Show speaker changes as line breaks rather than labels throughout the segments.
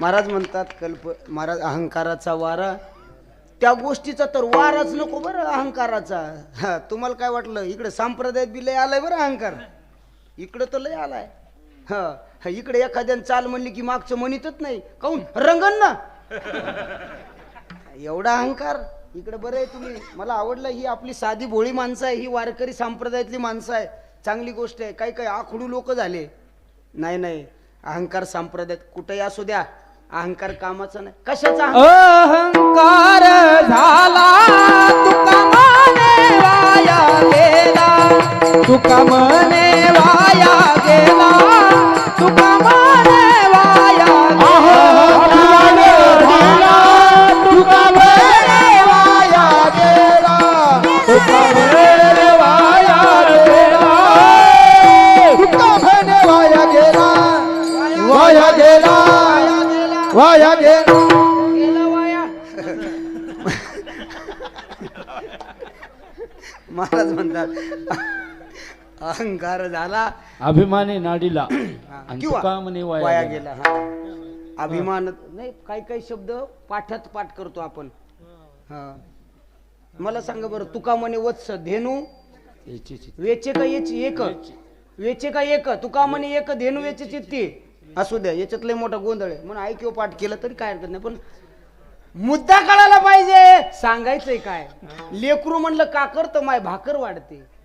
महाराज म्हणतात कल्प महाराज अहंकाराचा वारा. त्या गोष्टीचा तर वाराच नको बरं अहंकाराचा. हा तुम्हाला काय वाटलं? इकडे संप्रदायात बी लय आलाय बरं अहंकार. इकडं तर लय आलाय. हा इकडे एखाद्यानं चाल म्हणली की मागचं म्हणतच नाही. काऊन रंगन ना. एवढा अहंकार? इकडे बरं आहे तुम्ही. मला आवडलं ही आपली साधी भोळी माणसं आहे ही वारकरी संप्रदायातली माणसं आहे. चांगली गोष्ट आहे. काही काही आखडू लोक झाले. नाही नाही. अहंकार संप्रदायात कुठेही असू द्या. अहंकार कामाचा नाही कशाचा अहंकार?
झाला तुका मने वाया गेला तुका मने वाया
अभिमानी नाडीला. आणि
किंवा
तुका म्हणे वाया गेला.
हा. अभिमान नाही काही काही शब्द पाठात पाठ करतो आपण. हा. मला सांगा बरं तुका म्हणे वत्स धेनू
याची
वेचे का याची एक? वेचे. का एक? तुका म्हणे एक धेनू वेचे चित्ती. असू द्या याच्यात लय मोठा गोंधळ आहे. म्हणून ऐकिव पाठ केलं तरी काय हरकत नाही. पण मुद्दा कळायला पाहिजे. सांगायचंय काय? लेकरू म्हणलं का करतं माय भाकर वाढते.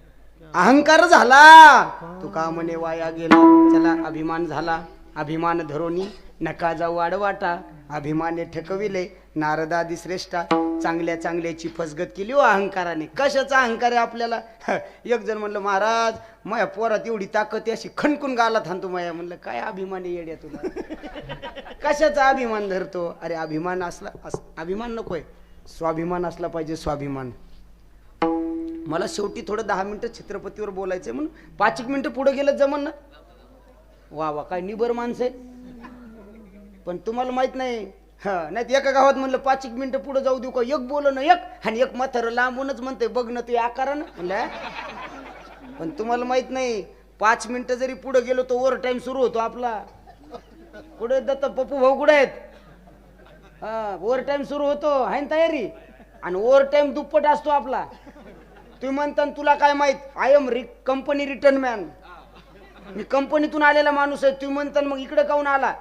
अहंकार झाला. तुका म्हणे वाया गेला. चला अभिमान झाला. अभिमान धरोनी नका जाऊ आडवाटा. अभिमाने ठकविले नारदादी श्रेष्ठा. चांगल्या चांगल्याची फसगत केली हो अहंकाराने. कशाचा अहंकार आहे आपल्याला? एक जण म्हणलं महाराज माया पोरात एवढी ताकद आहे अशी खणकून गाला थांबतो माया. म्हणलं काय अभिमान येड्या तुला? कशाचा अभिमान धरतो? अरे अभिमान असला अस- अभिमान नकोय. स्वाभिमान असला पाहिजे स्वाभिमान. मला शेवटी थोडं दहा मिनिटं छत्रपतीवर बोलायचंय म्हणून पाच एक मिनटं पुढे गेलं जमन ना. वा वा काय निबर माणसं आहे पण तुम्हाला माहीत नाही हा नाही एका गावात म्हणलं पाच एक मिनटं पुढे जाऊ देऊ का? एक बोल ना एक आणि एक म्हातारं लांबूनच म्हणते बघ ना ते आकारानं. म्हणलं पण तुम्हाला माहीत नाही पाच मिनटं जरी पुढे गेलो तर ओव्हर टाइम सुरू होतो आपला. कुठे दत्त पप्पू भाऊ कुठे आहेत? हा ओव्हर टाइम सुरू होतो आहे ना तयारी? आणि ओव्हर टाइम दुप्पट असतो आपला. तुम्ही म्हणता तुला काय माहीत? आय एम रि कंपनी रिटर्न मॅन मी कंपनीतून आलेला माणूस आहे. तुम्ही म्हणता मग इकडे काऊन आला?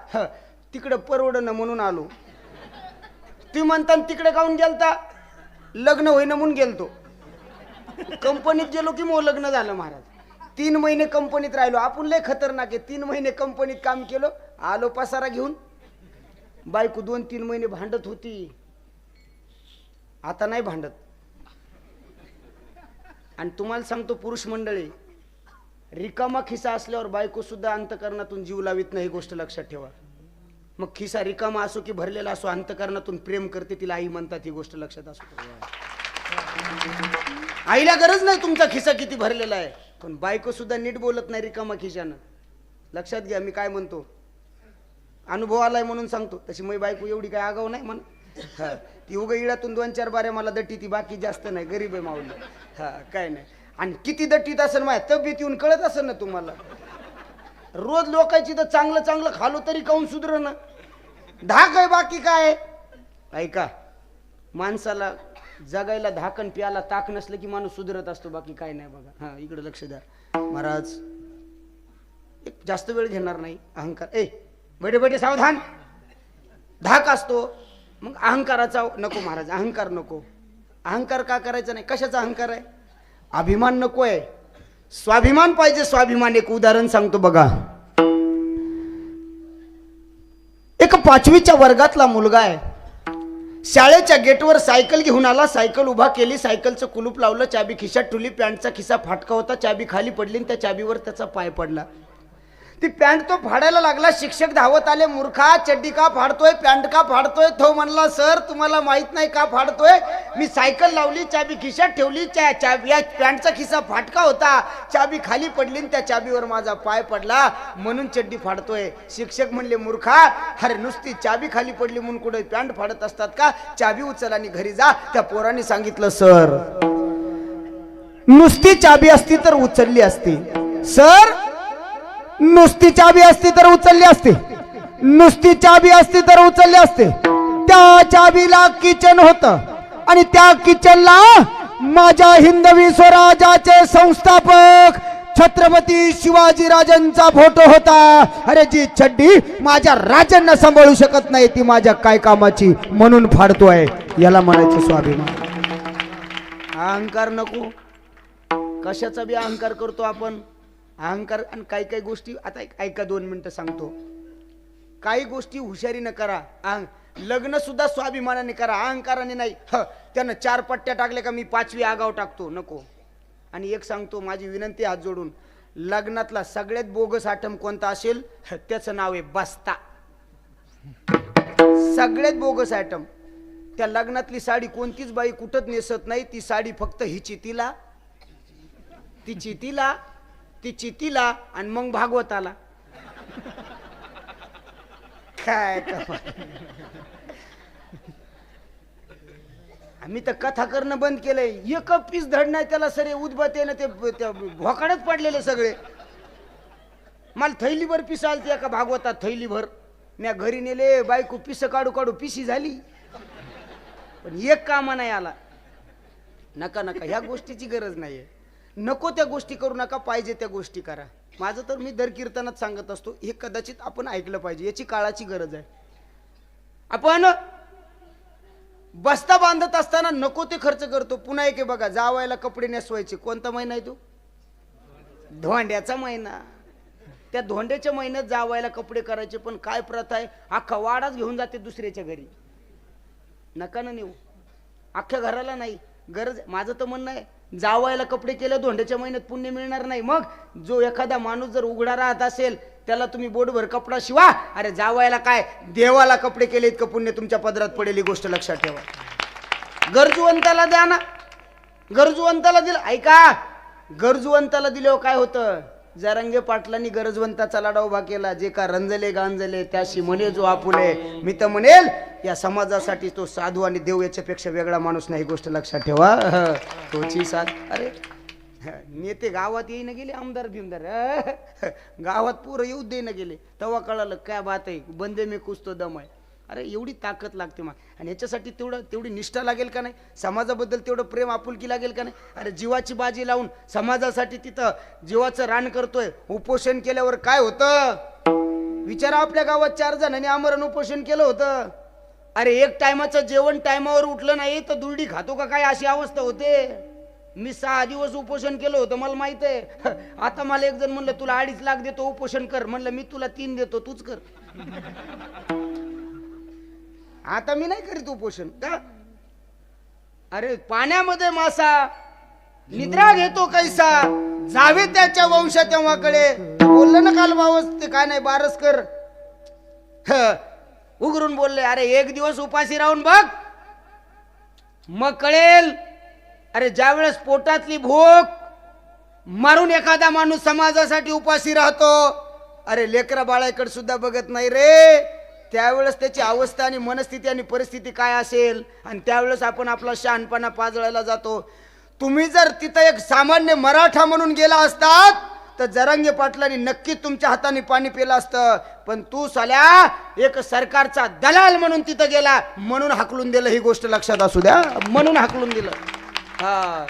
तिकडे परवडणं म्हणून आलो. तुम्ही म्हणता तिकडे काऊन गेलता? लग्न होईन म्हणून गेलतो. कंपनीत गेलो की मग लग्न झालं महाराज. तीन महिने कंपनीत राहिलो. आपण लय खतरनाक आहे. तीन महिने कंपनीत काम केलं. आलो पसारा घेऊन. बायको दोन तीन महिने भांडत होती. आता नाही भांडत. आणि तुम्हाला सांगतो पुरुष मंडळी रिकामा खिसा असल्यावर बायको सुद्धा अंतकरणातून जीव लावित नाही ही गोष्ट लक्षात ठेवा. मग खिसा रिकामा असो की भरलेला असो अंतकरणातून प्रेम करते तिला आई म्हणतात ही गोष्ट लक्षात असो आईला गरज नाही तुमचा खिसा किती भरलेला आहे पण बायको सुद्धा नीट बोलत नाही रिकामा खिशानं. लक्षात घ्या मी काय म्हणतो? अनुभव आलाय म्हणून सांगतो तशी मी बायको एवढी काय आगाव नाही म्हण ती उगा इळातून दोन चार बाऱ्या मला दट्टी ती बाकी जास्त नाही गरीब आहे माऊली. हा काय नाही. आणि किती दट्टीत असेल माझ्या तब्येत येऊन कळत असेल ना तुम्हाला? रोज लोकांची तर चांगलं चांगलं खालो तरी काऊन सुधर ना? धाक आहे बाकी काय ऐका माणसाला जगायला धाकण प्याला ताक नसलं की माणूस सुधरत असतो बाकी काय नाही बघा. हा इकडे लक्ष द्या. महाराज एक जास्त वेळ घेणार नाही अहंकार. ए बैठे बैठे सावधान. धाक असतो. मग अहंकाराचा नको महाराज अहंकार नको. अहंकार का करायचा नाही? कशाचा अहंकार आहे? अभिमान नको आहे. स्वाभिमान पाहिजे स्वाभिमान. एक उदाहरण सांगतो बघा. एक पाचवीच्या वर्गातला मुलगा आहे. शाळेच्या गेटवर सायकल घेऊन आला सायकल उभा केली सायकलचं कुलूप लावलं चाबी खिशात ठुली पॅन्टचा खिसा फाटका होता चाबी खाली पडली आणि त्या चाबीवर त्याचा पाय पडला. ती पॅन्ट तो फाडायला लागला. शिक्षक धावत आले मूर्खा चड्डी का फाडतोय? पॅन्ट का फाडतोय? तो म्हणला सर तुम्हाला माहीत नाही का फाडतोय? मी सायकल लावली चाबी खिशात ठेवली चा चाबी या पॅन्टचा खिसा फाटका होता. चाबी खाली पडली त्या चाबीवर माझा पाय पडला. म्हणून चड्डी फाडतोय. शिक्षक म्हणले मूर्खा अरे नुसती चाबी खाली पडली म्हणून कुठे पॅन्ट फाडत असतात का? चाबी उचल आणि घरी जा. त्या पोराने सांगितलं सर नुसती चाबी असती तर उचलली असती. सर नुसती चाबी असती तर उचलली असते.
नुसती चाबी असती तर उचलली असते. त्या चाबीला किचन होत. आणि त्या किचनला माझ्या हिंदवी स्वराजाचे संस्थापक छत्रपती शिवाजी राजांचा फोटो होता. अरे जी छड्डी माझ्या राजांना सांभाळू शकत नाही ती माझ्या काय कामाची म्हणून फाडतोय. याला म्हणायचं स्वाभिमान.
अहंकार नको. कशाचा बी अहंकार करतो आपण? अहंकार आणि काही काही गोष्टी आता ऐका दोन मिनटं सांगतो. काही गोष्टी हुशारीनं करा. अहं लग्न सुद्धा स्वाभिमानाने करा. अहंकाराने नाही. ह त्यानं चार पट्ट्या टाकल्या का मी पाचवी आगाव टाकतो. नको. आणि एक सांगतो माझी विनंती हात जोडून. लग्नातला सगळ्यात बोगस आठम कोणता असेल? त्याचं नाव आहे बस्ता. सगळ्यात बोगस आयटम त्या लग्नातली साडी कोणतीच बाई कुठंच नेसत नाही. ती साडी फक्त हिची तिला. तिची तिला. तिची तिला आणि मग भागवताला. काय आम्ही तर कथा करणं बंद केलंय. एक पीस धड नाही त्याला सरे उदबतेनं ते त्या भोकाडच पडलेले सगळे. मला थैलीभर पिस ते एका भागवतात थैलीभर. म्या घरी नेले बायको पिस काढू काढू पिशी झाली. पण एक कामा नाही आला. नका नका ह्या गोष्टीची गरज नाहीये. नको त्या गोष्टी करू नका पाहिजे त्या गोष्टी करा. माझं तर मी दर कीर्तनात सांगत असतो हे कदाचित आपण ऐकलं पाहिजे याची काळाची गरज आहे. आपण बस्ता बांधत असताना नको ते खर्च करतो. पुन्हा एक आहे बघा जावायला कपडे नेसवायचे. कोणता महिना आहे तो? धोंड्याचा महिना. त्या धोंड्याच्या महिन्यात जावायला कपडे करायचे पण काय प्रथा आहे? अख्खा वाडाच घेऊन जाते दुसऱ्याच्या घरी. नका ना नेऊ. अख्ख्या घराला नाही. गरज माझं तर म्हणणं आहे जावायला कपडे केले धोंड्याच्या महिन्यात पुण्य मिळणार नाही. मग जो एखादा माणूस जर उघडा राहत असेल त्याला तुम्ही बोटभर कपडा शिवा. अरे जावायला काय? देवाला कपडे केले इतकं पुण्य तुमच्या पदरात पडेल ही गोष्ट लक्षात ठेवा. गरजूवंताला द्या ना. गरजूवंताला दिलं ऐका गरजूवंताला दिल्यावर काय होतं? जरंगे पाटलांनी गरजवंताचा लढा उभा केला जे का रंजले गांजले त्याशी म्हणे जो आपुले. मी तर म्हणेल या समाजासाठी तो साधू आणि देव याच्यापेक्षा वेगळा माणूस नाही गोष्ट लक्षात ठेवा. तोची साध अरे नेते गावात येईन गेले आमदार बिमदार. गावात पोरं येऊ देईन गेले. तेव्हा कळालं काय बात आहे बंदे मी कुसतो दम आहे अरे एवढी ताकद लागते मग आणि याच्यासाठी तेवढं तेवढी निष्ठा लागेल का नाही? समाजाबद्दल तेवढं प्रेम आपुलकी लागेल का नाही? अरे जीवाची बाजी लावून समाजासाठी तिथं जीवाचं रान करतोय उपोषण केल्यावर काय होतं? विचारा आपल्या गावात चार जणांनी आमरण उपोषण केलं होतं. अरे एक टायमाचं जेवण टायमावर उठलं नाही तर दुर्डी खातो का काय? अशी अवस्था होते. मी सहा दिवस उपोषण केलं होतं मला माहीत आहे. आता मला एक जण म्हणलं तुला अडीच लाख देतो उपोषण कर. म्हणलं मी तुला तीन देतो तूच कर. आता मी नाही करीत उपोषण. का? अरे पाण्यामध्ये मासा निद्रा घेतो कैसा? जावे त्याच्या वंशा तेव्हाकडे. बोललं ना काल बावस ते काय नाही बारसकर. उघडून बोलले अरे एक दिवस उपाशी राहून बघ. मग कळेल. अरे ज्यावेळेस पोटातली भूक मारून एखादा माणूस समाजासाठी उपाशी राहतो अरे लेकरा बाळाकडे सुद्धा बघत नाही रे. त्यावेळेस त्याची अवस्था आणि मनस्थिती आणि परिस्थिती काय असेल? आणि त्यावेळेस आपण आपला शहाणपणा पाजळायला जातो. तुम्ही जर तिथं एक सामान्य मराठा म्हणून गेला असतात तर जरांगे पाटलांनी नक्की तुमच्या हाताने पाणी पिलं असतं. पण तू साल्या एक सरकारचा दलाल म्हणून तिथं गेला म्हणून हाकलून दिलं ही गोष्ट लक्षात असू द्या. म्हणून हाकलून दिलं. हा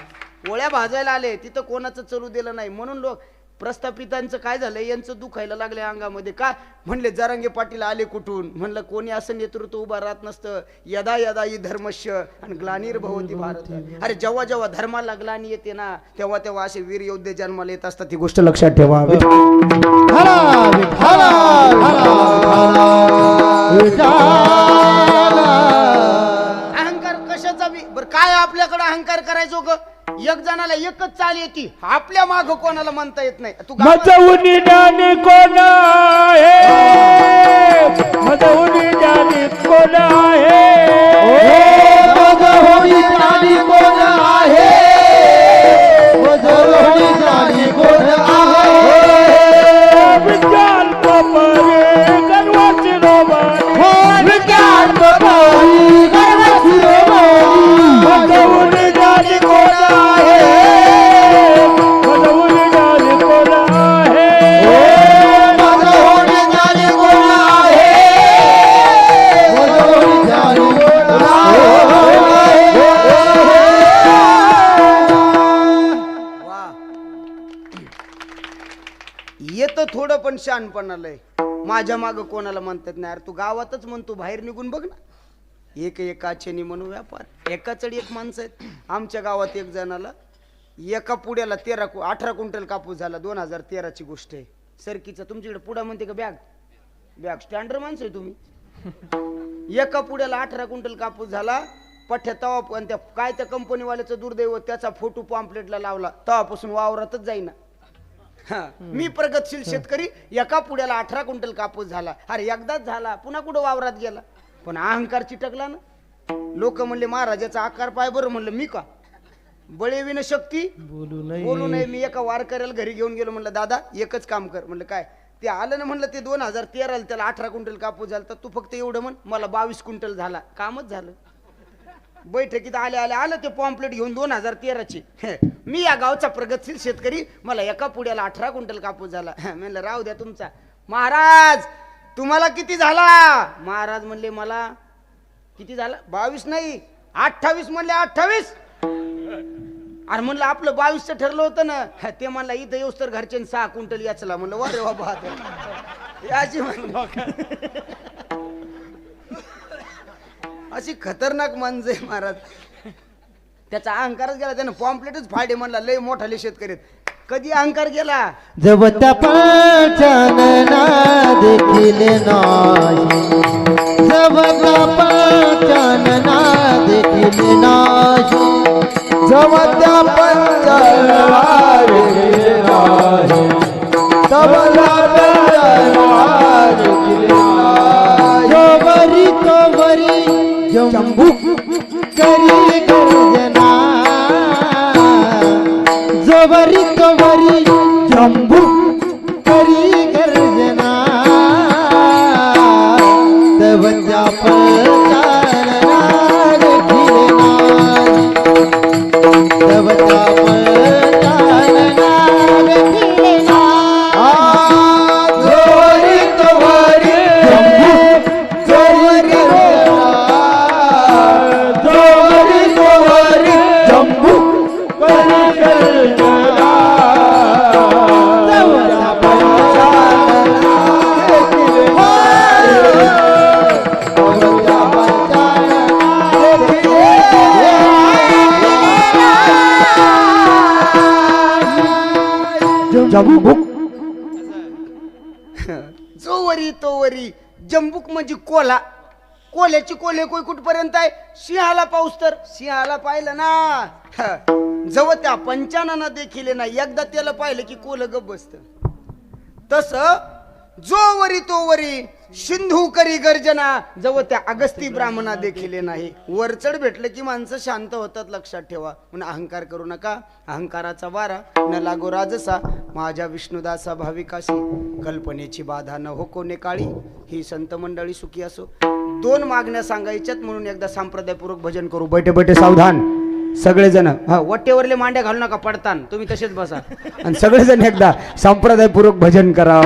ओळ्या भाजायला आले तिथं कोणाचं चलू दिलं नाही. म्हणून लोक प्रस्थापितांचं काय झालं यांचं दुखायला लागले अंगामध्ये. का? म्हणले जरांगे पाटील आले कुठून? म्हणलं कोणी असं नेतृत्व उभा राहत नसतं. यदा यदा ही धर्मश्य आणि ग्लानीर भवती भारत. अरे जेव्हा जेव्हा धर्माला ग्लानी येते ना तेव्हा तेव्हा असे वीर योद्धे जन्माला येत असतात. ही गोष्ट लक्षात ठेवा.
विठाला
अहंकार कशाचा बी? बरं काय आपल्याकडे अहंकार करायचो ग? एक जणाला एकच चाल येते. आपल्या माग कोणाला म्हणता येत नाही. तू गावात-
कोण आहे?
पण शहाणपणाला माझ्या माग कोणाला म्हणतात नाही अरे तू गावातच म्हणतो बाहेर निघून बघ ना. एक एकाचे म्हणून व्यापार एकाचडी एक माणसं आहेत. आमच्या गावात एक जणाला एका पुड्याला तेरा कु- अठरा क्विंटल कापूस झाला दोन हजार तेराची गोष्ट आहे. सरकीचा तुमच्याकडे पुडा म्हणते का बॅग बॅग स्टँडर्ड माणसं आहे तुम्ही. एका पुड्याला अठरा क्विंटल कापूस झाला पठ्या तवा पण त्या काय त्या कंपनीवाल्याचं दुर्दैव त्याचा फोटो पॉम्पलेटला लावला तवापासून वावरातच जाईना. हा, मी प्रगतशील शेतकरी एका पुड्याला अठरा क्विंटल कापूस झाला. अरे एकदाच झाला. पुन्हा कुठं वावरात गेला? पण अहंकार चिटकला ना. लोक म्हणले महाराजाचा आकार पाय बरं. म्हणलं मी का? बळेविन शक्ती
बोलू नये.
बोलू नये. मी एका वारकऱ्याला घरी घेऊन गेलो. म्हणलं दादा एकच काम कर. म्हणलं काय? ते आलं ना म्हणलं ते दोन हजार तेराला त्याला अठरा क्विंटल कापूस झाला तर तू फक्त एवढं म्हण मला बावीस क्विंटल झाला. कामच झालं. बैठकीत आले आले आलं ते पॉम्पलेट घेऊन दोन हजार तेराची. मी या गावचा प्रगतशील शेतकरी. मला एका पुड्याला अठरा क्विंटल कापूस झाला. म्हणलं राहू द्या तुमचा. महाराज तुम्हाला किती झाला? महाराज म्हणले मला किती झाला? बावीस नाही अठ्ठावीस म्हणले अठ्ठावीस. अरे म्हणलं आपलं बावीसचं ठरलं होतं ना. ते म्हणला इथं येऊस तर घरचे सहा क्विंटल याचला. म्हणलं वा रे वा याची म्हणलं. अशी खतरनाक माणसं आहे महाराज. त्याचा अहंकारच गेला त्यानं पॉम्पलेटच फाडे म्हणला लय मोठाले शेतकरी कधी अहंकार गेला?
जब तपाचानना देखील नाही. जब तपाचानना देखिले नाही.
जब त्या पंचायत तब
जोवरी तोवरी जंबू जंबू
जो वरी
तो वरी जंबुक म्हणजे कोला. कोल्याची कोले कोई कुठपर्यंत आहे? सिंहाला पाऊस तर. सिंहाला पाहिलं ना. जवळ त्या पंचानाना देखील ना एकदा त्याला पाहिलं की कोल गप बसत. तस जो वरी तो वरी सिंधू करी गर्जना जवळ त्या अगस्ती ब्राह्मणा देखील नाही वरचढ भेटलं की माणसं शांत होतात लक्षात ठेवा. म्हणून अहंकार करू नका. अहंकाराचा वारा न लागो राजसा. माझ्या विष्णुदासा भाविकाशी कल्पनेची बाधा न हो कोणे काळी. ही संत मंडळी सुखी असो. दोन मागण्या सांगायच्यात म्हणून एकदा संप्रदायपूर्वक भजन करू. बैठे बैठे सावधान. सगळेजण हा वट्टेवरले मांड्या घालू नका पडतान. तुम्ही तसेच बसा. आणि सगळेजण एकदा संप्रदायपूर्वक भजन करा.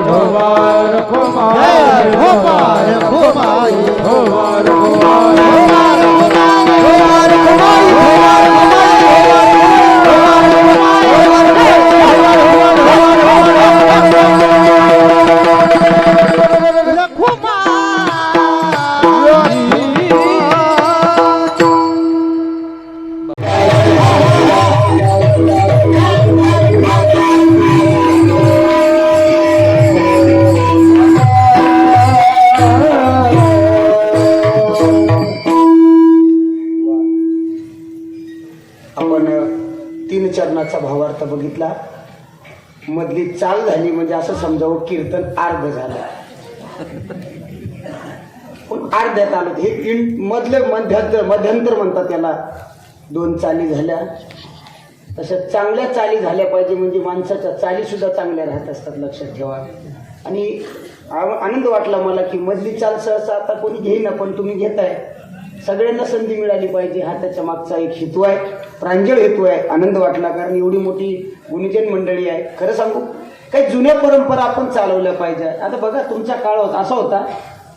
ભવા રખો મારે म्हणजे असं समजावं कीर्तन अर्ध झालं. पण अर्ध्यात आलं हे तीन मधलं मध्यांतर मध्यंतर म्हणतात त्याला. दोन चाली झाल्या. तशा चांगल्या चाली झाल्या पाहिजे म्हणजे माणसाच्या चालीसुद्धा चांगल्या राहत असतात लक्षात ठेवा. आणि आनंद वाटला मला की मधली चाल सहसा आता कोणी घेईना पण तुम्ही घेताय. सगळ्यांना संधी मिळाली पाहिजे. हा त्याच्या मागचा एक हेतू आहे. प्रांजळ हेतू आहे. आनंद वाटला कारण एवढी मोठी गुणीजन मंडळी आहे. खरं सांगू काही जुन्या परंपरा आपण चालवल्या पाहिजे. आता बघा तुमचा काळ होता असा होता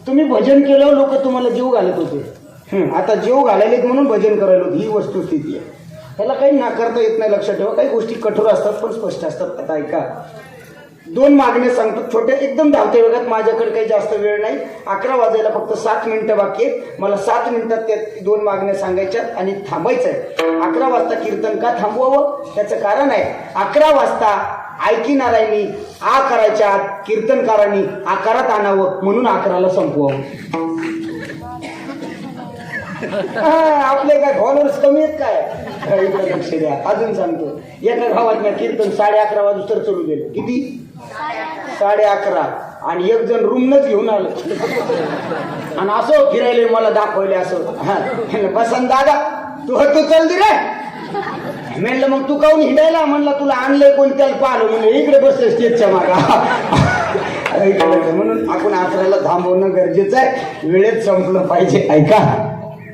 तुम्ही भजन केल्यावर लोक तुम्हाला जीव घालत होते. आता जीव घालायलेत म्हणून भजन करायला होते. ही वस्तुस्थिती आहे. त्याला काही नाकारता येत नाही लक्षात ठेवा. काही गोष्टी कठोर असतात पण स्पष्ट असतात. आता ऐका. दोन मागण्या सांगतो. छोटे एकदम धावते वेगात माझ्याकडे काही जास्त वेळ नाही. अकरा वाजायला फक्त सात मिनिटं बाकी आहेत. मला सात मिनिटात त्या दोन मागण्या सांगायच्या आणि थांबायचं आहे अकरा वाजता कीर्तन का थांबवावं? त्याचं कारण आहे अकरा वाजता ऐकिणाऱ्यांनी आ करायच्या आत कीर्तनकारांनी आकारात आणावं म्हणून अकराला संपवावं. हा, आपले काय फॉलोअर्स कमी आहेत काय? लक्ष द्या. अजून सांगतो. एका गावात ना कीर्तन साडे अकरा वाजू तर चढू गेलं किती? साडे अकरा. आणि एक जण रूमनच घेऊन आलं. आणि असो फिरायले मला दाखवले असं. हा, बसन दादा तू तू चल दे रे. म्हणलं मग तू काऊन हिडायला? म्हणलं तुला आणलंय कोण त्याला पाहिलं म्हणलं इकडे बसले स्टेजच्या मागा. म्हणून आपण अकराला थांबवणं गरजेचं आहे. वेळेत संपलं पाहिजे. ऐका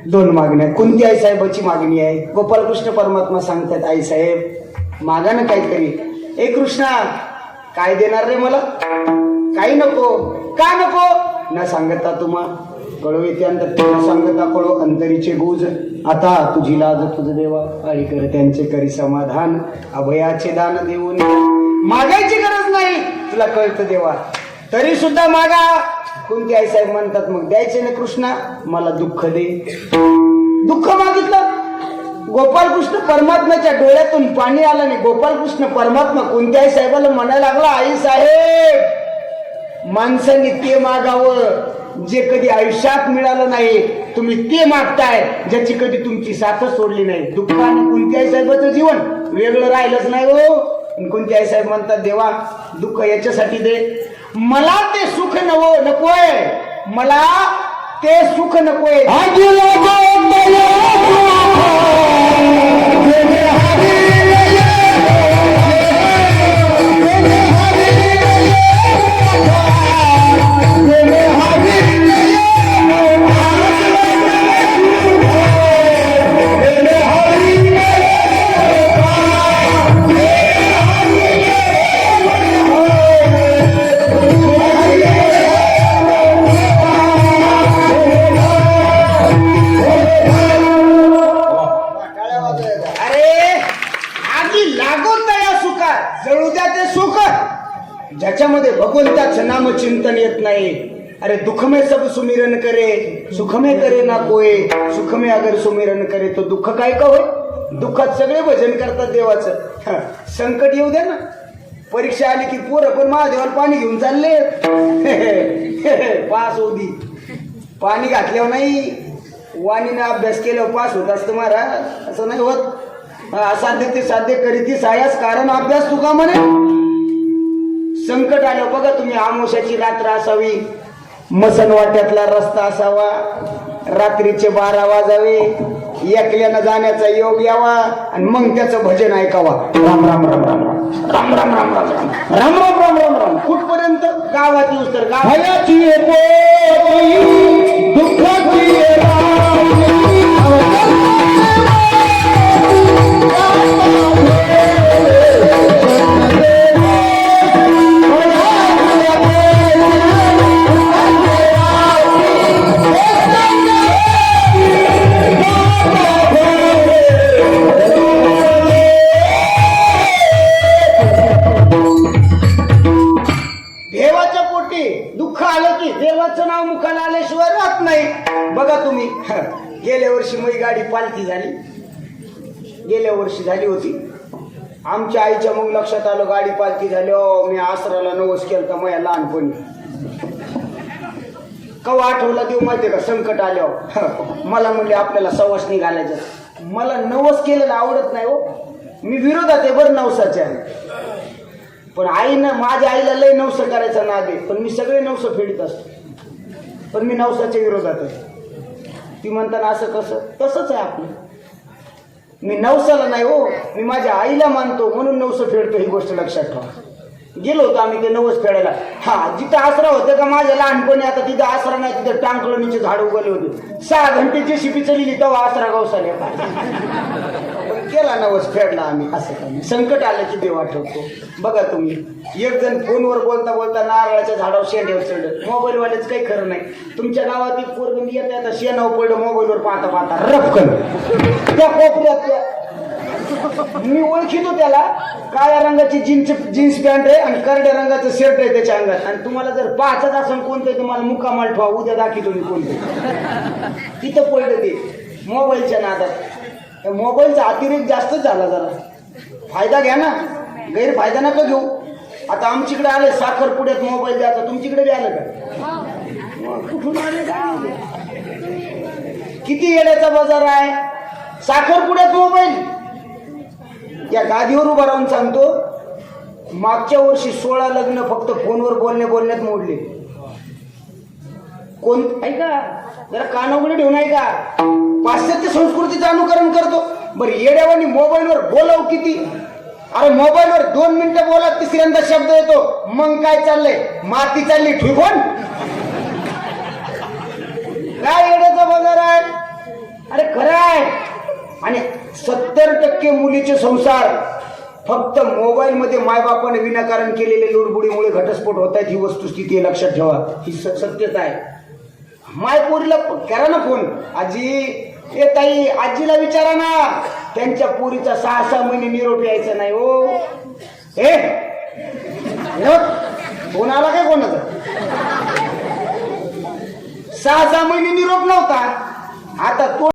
दोन मागण्या कोणती आई साहेबाची मागणी आहे? गोपालकृष्ण परमात्मा सांगतात आई साहेब मागा ना काहीतरी. ए कृष्णा काय देणार रे मला? काही नको का नको? न सांगता तुम्हा. कळू येते अंतर न सांगता कळो अंतरीचे गुज. आता तुझी लाज तुझ देवा आणि कर त्यांचे करी समाधान. अभयाचे दान देऊन. मागायची गरज नाही तुला कळतं देवा. तरी सुद्धा मागा. कोणती आई साहेब म्हणतात मग द्यायचे ना कृष्णा मला दुःख दे. दुःख मागितलं गोपालकृष्ण परमात्म्याच्या डोळ्यातून पाणी आलं नाही गोपालकृष्ण परमात्मा कोणत्याही साहेबाला म्हणायला लागला आई साहेब माणसांनी ते मागावं. जे कधी आयुष्यात मिळालं नाही तुम्ही ते मागताय ज्याची कधी तुमची साथच सोडली नाही. दुःख आणि कोणत्याही साहेबाचं जीवन वेगळं राहिलंच नाही हो. कोणत्याही साहेब म्हणतात देवा दुःख याच्यासाठी दे. मला ते सुख नको नकोय. मला ते सुख नकोय. ज्याच्यामध्ये भगवंताचं नाम चिंतन येत नाही. अरे दुखमे सब सुमिरन करे सुखमे करे ना कोय सुखमे अगर सुमिरन करे तो दुःख काय का होय? दुःखात सगळे भजन करतात देवाचं. संकट येऊ द्या ना. परीक्षा आली की पोरं पण महादेवाला पाणी घेऊन चालले. पास होऊ दी. पाणी घातल्यावर नाही. वाणीने अभ्यास केल्यावर पास होत असतं मारा असं नाही होत. असाध्य ते साध्य करीती सायास कारण अभ्यास तुका म्हणे? संकट आलं बघा तुम्ही आमोशाची रात्र असावी. मसन वाट्यातला रस्ता असावा. रात्रीचे बारा वाजावे. एकल्यानं जाण्याचा योग यावा. आणि मग त्याचं भजन ऐकावा. राम राम राम राम राम. राम राम राम राम राम. राम राम राम राम कुठपर्यंत? गावात येऊस तर गाव
ये दुःखाची
बघा तुम्ही. गेल्या वर्षी मी गाडी पालखी झाली. गेल्या वर्षी झाली होती. आमच्या आईच्या मग लक्षात आलं गाडी पालखी झाली. ओ मी आसराला नवस केलं का माझ्या लहानपणी. कवा आठवला देऊ माहिती का? संकट आल्यावर मला म्हणले आपल्याला सवासनी घालायचं. मला नवस केलेलं आवडत नाही हो. मी विरोधात आहे बरं नवसाच्या पण आईनं माझ्या आईला लय नवस करायचा नाद आहे. पण मी सगळे नवस फेडीत असतो. पण मी नवसाच्या विरोधात आहे. ती म्हणताना असं कसं? तसंच आहे आपलं. मी नवसाला नाही हो मी माझ्या आईला मानतो म्हणून नवसं फेडतो ही गोष्ट लक्षात ठेवा. गेलो होतो आम्ही ते नवस फेडायला. हा जिथं आसरा होतं का माझ्या लहानपणी आता तिथं आसरा नाही तिथं टांकळणीचे झाड उगवले होते. सहा घंटे शिपी चली तेव्हा आसरा गावसाले केला नवस फेडला आम्ही असं काही संकट आलं की देव आठवतो बघा तुम्ही एक जण फोनवर बोलता बोलता नारळाच्या झाडावर शेंड्यावर चढलं मोबाईलवाल्याच काही खरं नाही. तुमच्या गावातील एक पोरगं येत आता शेणावर पडलं मोबाईलवर पाहता पाहता रपकन त्या कोपऱ्यात मी ओळखितो त्याला. काळ्या रंगाची जीन्स जीन्स पॅन्ट आहे आणि करड्या रंगाचं शर्ट आहे त्याच्या अंगात. आणि तुम्हाला जर पाहतच असं कोणतं तुम्हाला मुक्कामाल ठेवा. उद्या दाखवतो मी कोणते तिथं पडलं ते मोबाईलच्या नादात. त्या मोबाईलचा अतिरेक जास्तच झाला जरा. फायदा घ्या ना. गैरफायदा नका घेऊ. आता आमच्याकडे आले साखरपुड्यात मोबाईल द्यायचा तुमच्याकडे बी आलं का? मग कुठून आले? किती येण्याचा बाजार आहे? साखरपुड्यात मोबाईल. या गादीवर उभा राहून सांगतो मागच्या वर्षी सोळा लग्न फक्त फोनवर बोलणे बोलण्यात मोडले. कोण? ऐका जरा कानाउघडे ठेवून ऐका. पाश्चात्य संस्कृतीचं अनुकरण करतो. बरं येड्यावानी मोबाईलवर बोलाव किती? अरे मोबाईलवर दोन मिनिटं बोला तिसऱ्यांदा शब्द येतो. मग काय चाललंय? माती चालली ठिकून काय येड्याचा बाजार आहे? अरे खरं आहे. आणि सत्तर टक्के मुलीचे संसार फक्त मोबाईल मध्ये मायबापाने विनाकारण केलेले लुडबुडीमुळे घटस्फोट होत आहेत ही वस्तुस्थिती आहे, लक्षात ठेवा. ही स- सत्यता आहे. माय पोरीला करा ना फोन. आजी ए ताई आजीला विचारा ना. त्यांच्या पोरीचा सहा सहा महिने निरोप यायचा नाही हो. ए? फोन आला काय कोणाचा? सहा सहा महिने निरोप नव्हता. आता तो